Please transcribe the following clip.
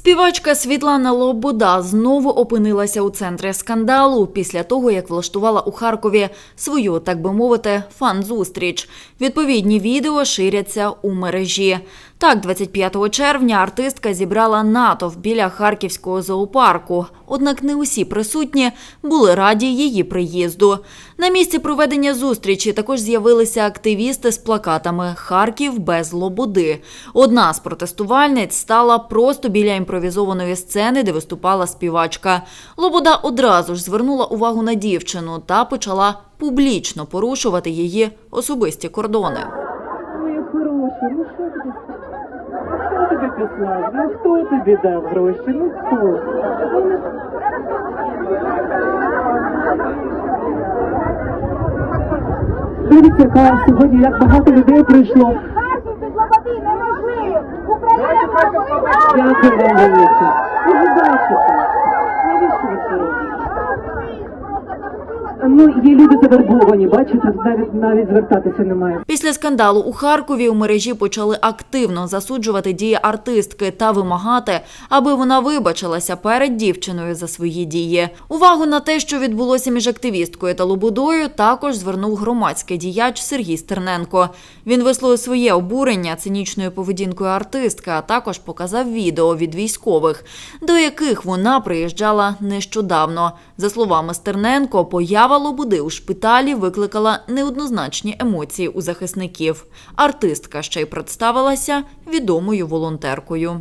Співачка Світлана Лобода знову опинилася у центрі скандалу після того, як влаштувала у Харкові свою, так би мовити, фан-зустріч. Відповідні відео ширяться у мережі. Так, 25 червня артистка зібрала натовп біля харківського зоопарку. Однак не усі присутні були раді її приїзду. На місці проведення зустрічі також з'явилися активісти з плакатами Харків без лободи. Одна з протестувальниць стала просто біля імпровізованої сцени, де виступала співачка. Лобода одразу ж звернула увагу на дівчину та почала публічно порушувати її особисті кордони. Ну? Хто тобі тобі дав гроші? Ну хто? Дивіться, яка сьогодні, як багато людей прийшло. Yan kırdan geliyorsun. Bizi bırakıyorsun. Ne bir sürü sorun. Ну, є люди завербовані, бачите, навіть навіть звертатися немає. Після скандалу у Харкові у мережі почали активно засуджувати дії артистки та вимагати, аби вона вибачилася перед дівчиною за свої дії. Увагу на те, що відбулося між активісткою та Лободою, також звернув громадський діяч Сергій Стерненко. Він висловив своє обурення цинічною поведінкою артистки, а також показав відео від військових, до яких вона приїжджала нещодавно. За словами Стерненко, поява Лободи у шпиталі викликала неоднозначні емоції у захисників. Артистка ще й представилася відомою волонтеркою.